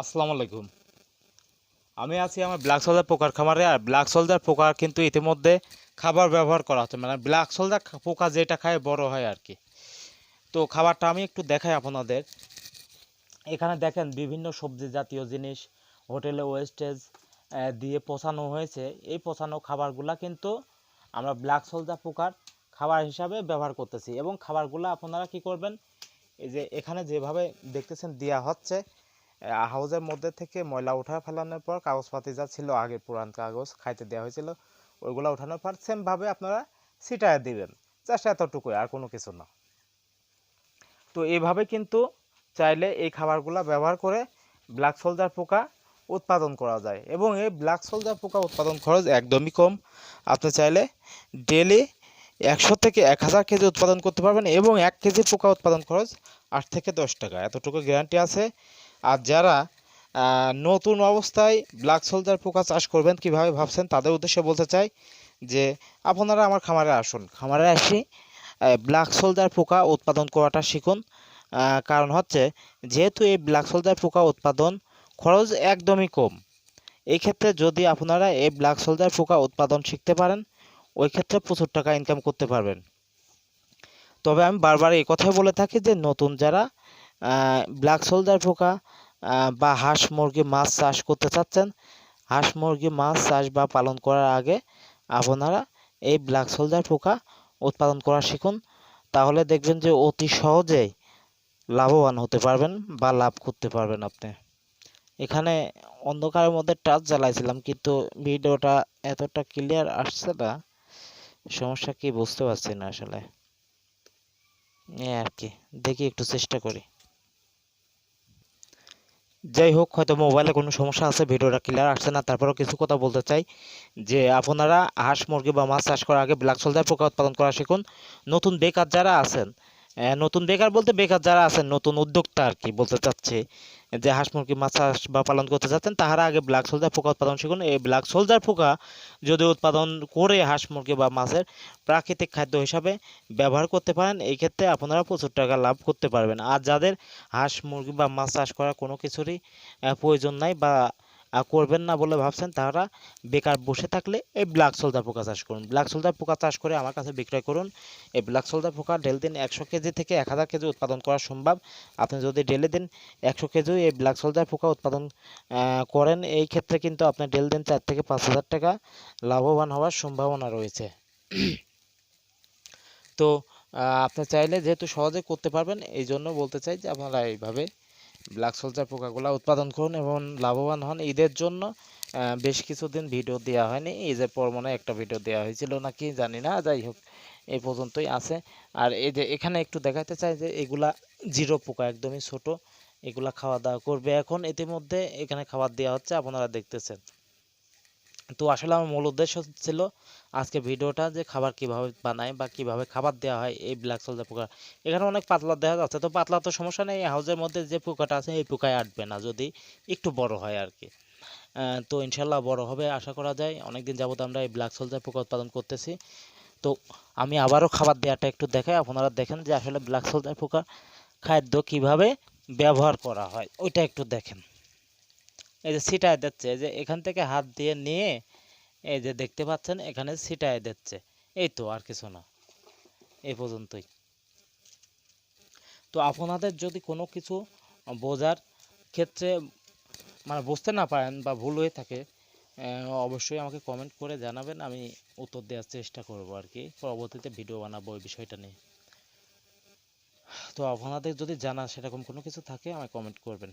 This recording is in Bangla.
আসসালামু আলাইকুম। আমি আছি আমার ব্ল্যাক সোলজার পোকার খামারে, আর ব্ল্যাক সোলজার পোকার কিন্তু ইতিমধ্যে খাবার ব্যবহার করা হচ্ছে। মানে ব্ল্যাক সোলজার পোকা যেটা খায় বড় হয় আর কি তো খাবারটা আমি একটু দেখাই আপনাদের। এখানে দেখেন বিভিন্ন সবজি জাতীয় জিনিস, হোটেলে ওয়েস্টেজ দিয়ে পচানো হয়েছে। এই পচানো খাবারগুলা কিন্তু আমরা ব্ল্যাক সোলজার পোকার খাবার হিসাবে ব্যবহার করতেছি। এবং খাবারগুলো আপনারা কি করবেন, এই যে এখানে যেভাবে দেখতেছেন দেওয়া হচ্ছে হাউজের মধ্যে থেকে ময়লা উঠা ফেলানোর পর কাগজপাতি যা ছিল আগে পুরান কাগজ খাইতে দেওয়া হয়েছিল, ওইগুলো উঠানোর পর সেমভাবে আপনারা ছিটায় দিবেন। জাস্ট এতটুকুই, আর কোনো কিছু না। তো এইভাবে কিন্তু চাইলে এই খাবারগুলো ব্যবহার করে ব্ল্যাক সোলজার পোকা উৎপাদন করা যায়। এবং এই ব্ল্যাক সোলজার পোকা উৎপাদন খরচ একদমই কম। আপনি চাইলে ডেলি একশো থেকে এক হাজার কেজি উৎপাদন করতে পারবেন এবং এক কেজি পোকা উৎপাদন খরচ আট থেকে দশ টাকা। এতটুকু গ্যারান্টি আছে। আর যারা নতুন অবস্থায় ব্ল্যাক সোলজার পোকা চাষ করবেন কীভাবে ভাবছেন, তাদের উদ্দেশ্যে বলতে চাই যে, আপনারা আমার খামারে আসুন। খামারে আসি ব্ল্যাক সোলজার পোকা উৎপাদন করাটা শিখুন। কারণ হচ্ছে, যেহেতু এই ব্ল্যাক সোলজার পোকা উৎপাদন খরচ একদমই কম এই ক্ষেত্রে যদি আপনারা এই ব্ল্যাক সোলজার পোকা উৎপাদন শিখতে পারেন, ওই ক্ষেত্রে প্রচুর টাকা ইনকাম করতে পারবেন। তবে আমি বারবার এই কথাই বলে থাকি যে, নতুন যারা ব্ল্যাক সোলজার পোকা বা হাঁস মুরগি মাছ চাষ করতে চাচ্ছেন, হাঁস মুরগি মাছ চাষ বা পালন করার আগে আপনারা এই ব্ল্যাক সোলজার পোকা উৎপাদন করা শিখুন। তাহলে দেখবেন যে অতি সহজেই লাভবান হতে পারবেন বা লাভ করতে পারবেন আপনি। এখানে অন্ধকারের মধ্যে টাচ জ্বালাইছিলাম, কিন্তু ভিডিওটা এতটা ক্লিয়ার আসছে না, সমস্যা কি বুঝতে পারছি না আসলে। এই আর কি, দেখি একটু চেষ্টা করি। যাই হোক, হয়তো মোবাইলে কোনো সমস্যা আছে ভিডিওটা ক্লিয়ার আসছে না, তারপরেও কিছু কথা বলতে চাই, যে আপনারা হাঁস, মুরগি বা মাছ চাষ করার আগে ব্ল্যাক সোলজার পোকা উৎপাদন করা শিখুন। নতুন বেকার যারা আছেন নতুন বেকার বলতে বেকার যারা আছেন, নতুন উদ্যোক্তা আর কি বলতে চাচ্ছি, যে হাঁস মুরগি মাছ চাষ বা পালন করতে চাচ্ছেন তাহারা আগে ব্ল্যাক সোলজার পোকা উৎপাদন শিখুন। এই ব্ল্যাক সোলজার পোকা যদি উৎপাদন করে হাঁস মুরগি বা মাছের প্রাকৃতিক খাদ্য হিসাবে ব্যবহার করতে পারেন, এই ক্ষেত্রে আপনারা প্রচুর টাকা লাভ করতে পারবেন। আর যাদের হাঁস মুরগি বা মাছ চাষ করার কোনো কিছুরই প্রয়োজন নাই বা করবেন না বলে ভাবছেন তারা বেকার বসে থাকলে এই ব্ল্যাক সোলজার পোকা চাষ করুন। ব্ল্যাক সোলজার পোকা চাষ করে আমার কাছে বিক্রয় করুন। এই ব্ল্যাক সোলজার পোকা ডেল দিন একশো কেজি থেকে এক হাজার কেজি উৎপাদন করা সম্ভব। আপনি যদি ডেলি দিন একশো কেজি এই ব্ল্যাক সোলজার পোকা উৎপাদন করেন, এই ক্ষেত্রে কিন্তু আপনি ডেল দিন চার থেকে পাঁচ হাজার টাকা লাভবান হওয়ার সম্ভাবনা রয়েছে। তো আপনি চাইলে যেহেতু সহজে করতে পারবেন এই জন্য বলতে চাই যে আপনারা এইভাবে ব্ল্যাক সোলজার পোকাগুলো উৎপাদন করুন এবং লাভবান হন। ঈদের জন্য বেশ কিছুদিন ভিডিও দেওয়া হয়নি। ঈদের পর মনে একটা ভিডিও দেওয়া হয়েছিল নাকি, জানি না। যাই হোক এই পর্যন্তই আছে। আর এই যে এখানে একটু দেখাতে চাই যে এগুলা জিরো পোকা, একদমই ছোট। এগুলা খাওয়া দাওয়া করবে এখন। ইতিমধ্যে এখানে খাবার দেওয়া হচ্ছে, আপনারা দেখতেছেন। তো আসলে আমার মূল উদ্দেশ্য ছিল আজকে ভিডিওটা যে খাবার কীভাবে বানায় বা কীভাবে খাবার দেওয়া হয়, এই ব্ল্যাক সোলজার পোকা। এখানে অনেক পাতলা দেখা যাচ্ছে, তো পাতলা তো সমস্যা নেই হাউজের মধ্যে যে পোকাটা আছে এই পোকায় আটবে না, যদি একটু বড় হয় আর কি। তো ইনশাল্লাহ বড় হবে, আশা করা যায়। অনেকদিন যাবত আমরা এই ব্ল্যাক সোলজার পোকা উৎপাদন করতেছি। তো আমি আবারও খাবার দেওয়াটা একটু দেখাই, আপনারা দেখেন যে আসলে ব্ল্যাক সোলজার পোকা খাদ্য কীভাবে ব্যবহার করা হয়, ওইটা একটু দেখেন। এই যে ছিটায় দিচ্ছে, এই যে এখান থেকে হাত দিয়ে নিয়ে এই যে দেখতে পাচ্ছেন, এখানে ছিটায় দিচ্ছে। এই তো আর কিছু না। এই পর্যন্তই। তো আপনাদের যদি কোনো কিছু বোঝার ক্ষেত্রে মানে বুঝতে না পারেন বা ভুল হয়ে থাকে অবশ্যই আমাকে কমেন্ট করে জানাবেন, আমি উত্তর দেওয়ার চেষ্টা করব আর কি। পরবর্তীতে ভিডিও বানাবো ওই বিষয়টা নিয়ে। তো আপনাদের যদি জানা সেরকম কোনো কিছু থাকে, আমায় কমেন্ট করবেন।